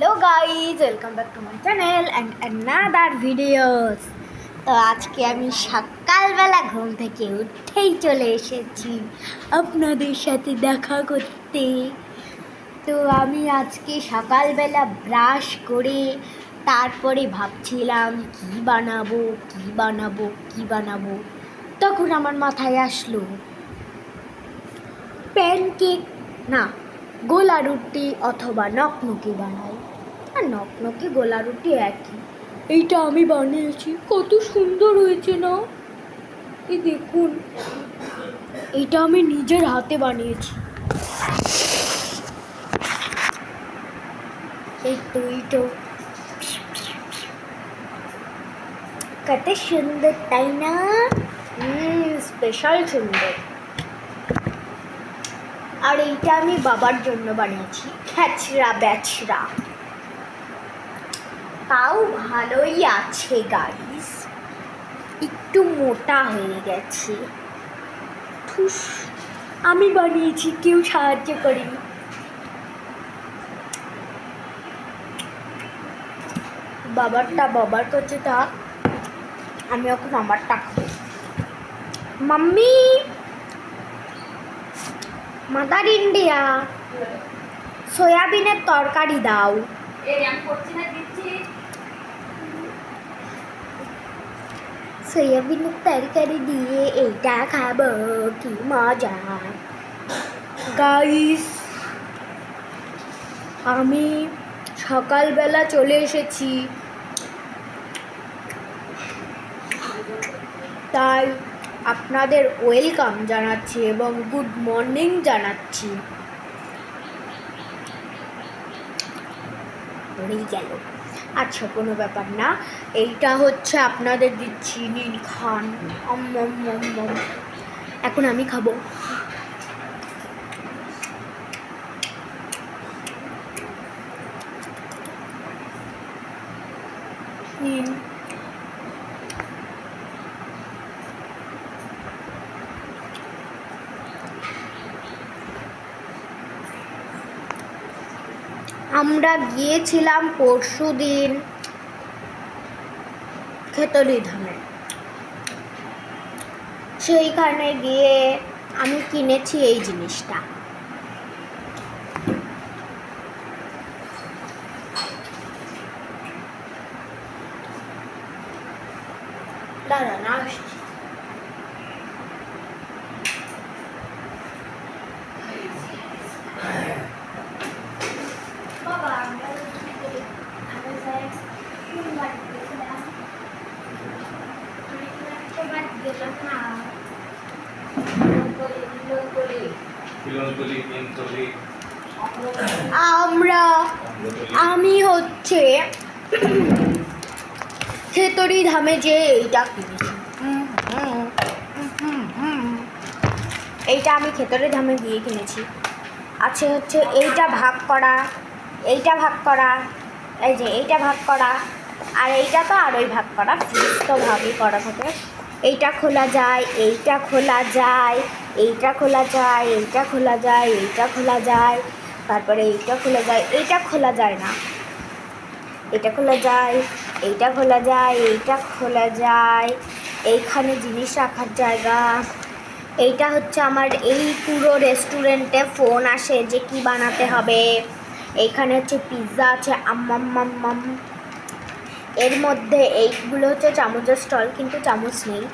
Hello guys welcome back to my channel and another videos তো আজকে আমি সকালবেলা ঘুম থেকে উঠেই চলে এসেছি আপনাদের সাথে দেখা করতে। তো আমি আজকে সকালবেলা ব্রাশ করে তারপরে ভাবছিলাম কি বানাবো কি বানাবো কি বানাবো। তখন আমার মাথায় আসলো প্যানকেক না গোলা রুটি অথবা নকনকি বানাই। আর নকনকি গোলা রুটি একই। এইটা আমি বানিয়েছি কত সুন্দর হয়েছে না? এই দেখুন। এটা আমি নিজের হাতে বানিয়েছি। এই তো এই তো কত সুন্দর তাই না? স্পেশাল সুন্দর। আর এইটা আমি বাবার জন্য বানিয়েছি। খ্যাচড়া ব্যাচড়া তাও ভালোই আছে গাইস। একটু মোটা হয়ে গেছে। ঠুস, আমি বানিয়েছি, কেউ সাহায্য করেনি। বাবারটা বাবার কাছে থাক, আমি এখন আমারটা খাব। মাম্মি! মাদার ইন্ডিয়া সয়াবিনের তরকারি দাও। সয়াবিনের তরকারি দিয়ে এইটা খাব কি মজা গাইস আমি সকালবেলা চলে এসেছি। তাই আপনাদের ওয়েলকাম জানাচ্ছি এবং গুড মর্নিং জানাচ্ছি। পড়েই গেল। আচ্ছা কোনো ব্যাপার না। এইটা হচ্ছে আপনাদের দিচ্ছি নীল খান। এখন আমি খাব। নিন আমরা গিয়েছিলাম পরশু দিন ধামে সেইখানে গিয়ে আমি কিনেছি এই জিনিসটা দাঁড়া না আসছি। বাবা আমরা আমরা স্যার কোন বাড়ি গেছিলাম আমরা, আমি হচ্ছে খেতরি ধামে যে এইটা কিনেছি। এইটা আমি খেতরি ধামে গিয়ে কিনেছি আছে হচ্ছে এইটা ভাগ করা, এইটা ভাগ করা, এই যে এইটা ভাগ করা আর এইটা তো আরোই ভাগ করা ফ্রিজ তো করা থাকে এইটা খোলা যায় এইটা খোলা যায় এইটা খোলা যায় এইটা খোলা যায় এইটা খোলা যায় তারপরে এইটা খোলা যায় এইটা খোলা যায় না এটা খোলা যায় এইটা খোলা যায় এইটা খোলা যায় এইখানে জিনিস রাখার জায়গা এইটা হচ্ছে আমার এই পুরো রেস্টুরেন্টে ফোন আসে যে কি বানাতে হবে এইখানে হচ্ছে পিৎজা আছে আম্মাম্মাম্মাম এর মধ্যে এইগুলো হচ্ছে চামচের স্টল কিন্তু চামচ নেই।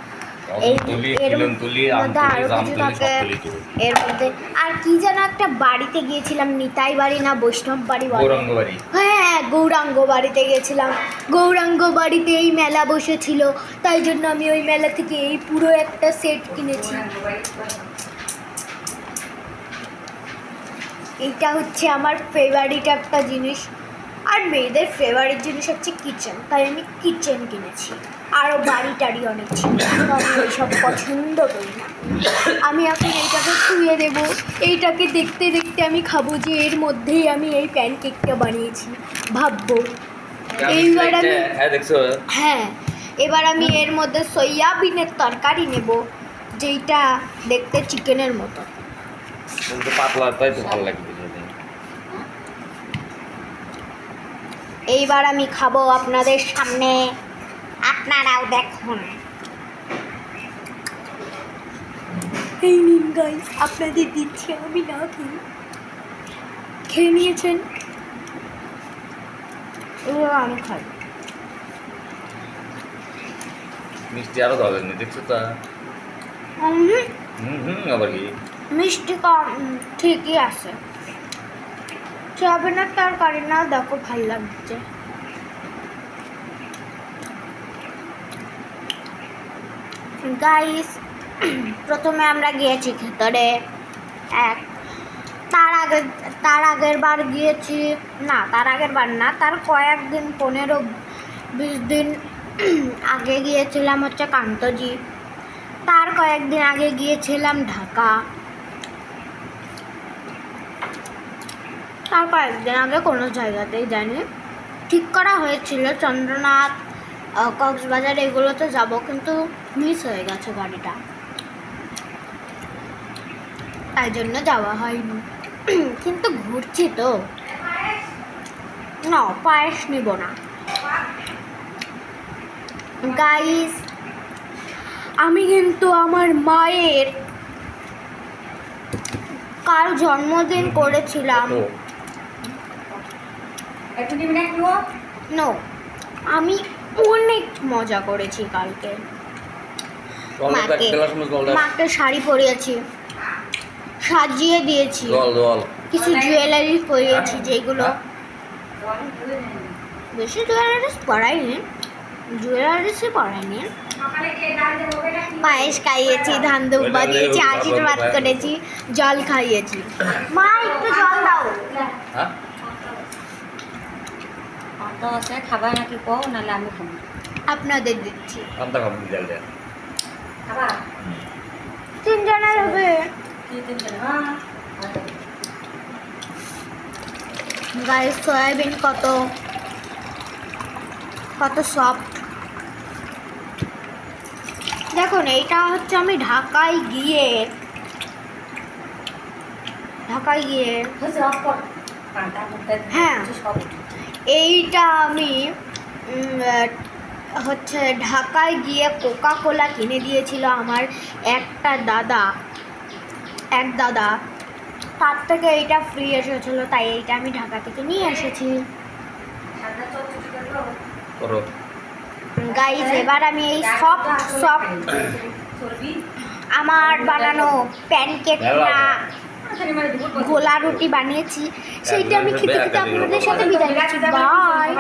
এর মধ্যে আরও আমতলি কিছু থাকে। এর মধ্যে আর কি যেন একটা বাড়িতে গিয়েছিলাম নিতাই বাড়ি না বৈষ্ণব বাড়ি হ্যাঁ গৌরাঙ্গ বাড়িতে গেছিলাম গৌরাঙ্গ বাড়িতে এই মেলা বসেছিল তাই জন্য আমি ওই মেলা থেকে এই পুরো একটা সেট কিনেছি। এইটা হচ্ছে আমার ফেভারিট একটা জিনিস। আর মেয়েদের ফেভারিট জিনিস হচ্ছে কিচেন তাই আমি কিচেন কিনেছি। আরও বাড়ি টাড়ি অনেক ছিল আমি ওইসব পছন্দ করি না। আমি এখন এইটাকে শুয়ে দেবো এইটাকে দেখতে দেখতে আমি খাব যে এর মধ্যেই আমি এই প্যানকেকটা বানিয়েছি ভাববো। এইবার আমি হ্যাঁ হ্যাঁ এবার আমি এর মধ্যে সয়াবিনের তরকারি নেব যেইটা দেখতে চিকেনের মতো। পাতলা তাই তো ভালো লাগবে খেতে। এইবার আমি খাব আপনাদের সামনে। আপনারাও দেখুন। এই নিন গাইস আপনাদের দিচ্ছি আমি না খেয়ে। খেয়ে নিয়েছেন? আমি খাই। মিষ্টি আরও ধরেনি দেখছ তা? হুম হুম আবার কি? মিষ্টি কম ঠিকই আছে। সয়াবিনের তরকারি না দেখো ভালো লাগছে। গাইস প্রথমে আমরা গিয়েছি ভেতরে। এক, তার আগে, তার আগের বার গিয়েছি, না, তার আগের বার না, তার কয়েকদিন পনেরো বিশ দিন আগে গিয়েছিলাম হচ্ছে কান্তজি। তার কয়েকদিন আগে গিয়েছিলাম ঢাকা। তার কয়েকদিন আগে কোনো জায়গাতেই যাইনি ঠিক করা হয়েছিল, চন্দ্রনাথ কক্সবাজার এগুলোতে যাব, কিন্তু মিস হয়ে গেছে গাড়িটা। তাই জন্য যাওয়া হয়নি। কিন্তু ঘুরছি তো। না, পায়েস নিব না। গাইস আমি কিন্তু আমার মায়ের কাল জন্মদিন করেছিলাম। না আমি অনেক মজা করেছি কালকে। মাকে মাকে শাড়ি পরিয়েছি। সাজিয়ে দিয়েছি। কিছু জুয়েলারি পরিয়েছি যেগুলো হ্যাঁ? বেশি জুয়েলারিস পরাইনি। জুয়েলারিসই পরাইনি। পায়েস খাইয়েছি ধান দুব্বা দিয়েছি আশীর্বাদ করেছি জল খাইয়েছি। মা একটু জল দাও। আছে খাবার নাকি কও নাহলে আমি খাব। আপনাদের দিচ্ছি। আন্তা খাব জল দেয় খাবার তিনজনের হবে। হ্যাঁ গায়ে সয়াবিন কত? কত সফট দেখুন এইটা হচ্ছে আমি ঢাকায় গিয়ে ঢাকায় গিয়ে হ্যাঁ। এইটা আমি হচ্ছে ঢাকায় গিয়ে কোকা কোলা কিনে দিয়েছিল আমার একটা দাদা এক দাদা তার থেকে এইটা ফ্রি এসেছিল তাই এইটা আমি ঢাকা থেকে নিয়ে এসেছি গাইজ এবার আমি এই সফট সফট আমার বানানো প্যানকেক না মানে দুপুর গোলা রুটি বানিয়েছি। সেইটা আমি খেতে খেতে আপনাদের সাথে বিদায় নিচ্ছি। বাই